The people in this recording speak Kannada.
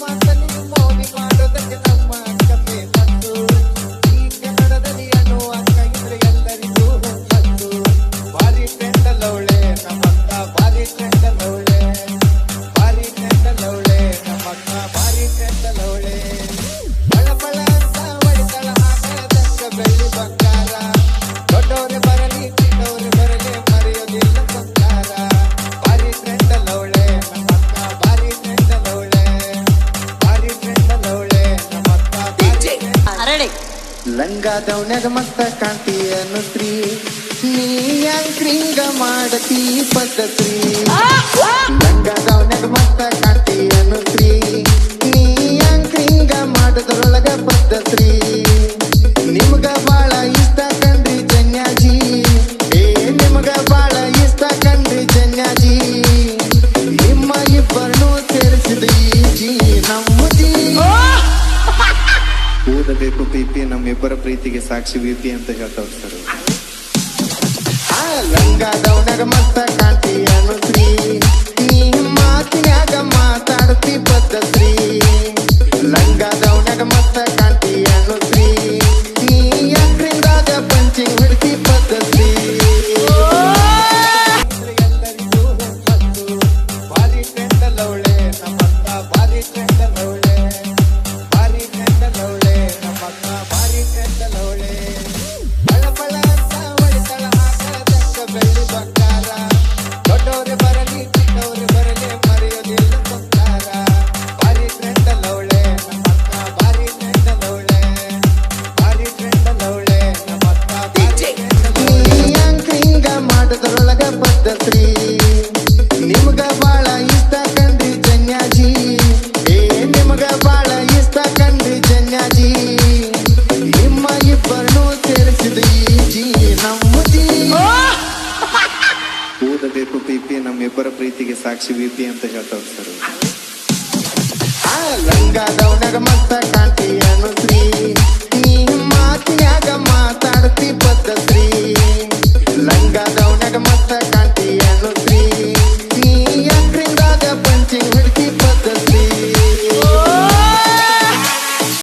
ಮಾತಲ್ಲಿ ಮೋಡಿ ಮಾಡೋದಕ್ಕೆ ನಮ್ಮ ಲಂಗ ದೌನ್ಯಾಗ ಮಸ್ತ ಕಾಂತಿ ನುತ್ರಿ ನೀ ಮಾಡತಿ ಪದ್ಧತಿ ಲಂಗ ದೌನ್ಯಾಗ ಮಸ್ತ ಕಾಂತಿ ನುತ್ರಿ ನೀ ಯಾಂಕ್ರಿಂಗ ಮಾಡದ್ರೊಳಗ ಪದ್ಧತಿ ನಿಮ್ಗ ಬಾಳ ಇಷ್ಟ ಕಂಡ್ರಿ ಜನ್ಯಾಜಿ. ಏ, ನಿಮ್ಗ ಬಾಳ ಇಷ್ಟ ಕಂಡ್ರಿ ಜನ್ಯಾಜಿ. ನಿಮ್ಮ ಇಬ್ಬರನ್ನು ಸೇರಿಸಿದ್ರಿ ಜೀ ನಮ್ಮ ಓದಬೇಕು ಪಿಪಿ ನಮ್ಮಿಬ್ಬರ ಪ್ರೀತಿಗೆ ಸಾಕ್ಷಿ ವಿಪಿ ಅಂತ ಹೇಳ್ತಾವ್ ಸರ್ ಆ ಲಂಗಾದವನಾಗ ಮಸ್ತ ಕಾಂತಿ ಅನುಶ್ರೀ. ನೀ ಮಾತಾಡ್ತಿ ಲಂಗಾದವನಾಗ ಮಸ್ತ ಅನುಶ್ರೀ. ನೀ ಯಾಕ್ರಿಂದಾಗ ಪಂಚಿಂಗ್ ಹಿಡ್ತಿ ಪದ್ಧತಿ ಎಲ್ಲರಿಗೂ ನಮ್ಮ ಭಾರಿ ಬಾಲಿ ನಮ್ಮಕ್ಕ ಸೇರಿಸಿದ ಪಿ ಪಿ ಓದಬೇಕು ನಮ್ಮಿಬ್ಬರ ಪ್ರೀತಿಗೆ ಸಾಕ್ಷಿ ವಿಪಿ ಅಂತ ಹೇಳ್ತಾವ್ ಸರ್. ಆ ಲಂಗಾದವನಾಗ ಮಸ್ತ ಕಾಂತಿ ಅನುಶ್ರೀ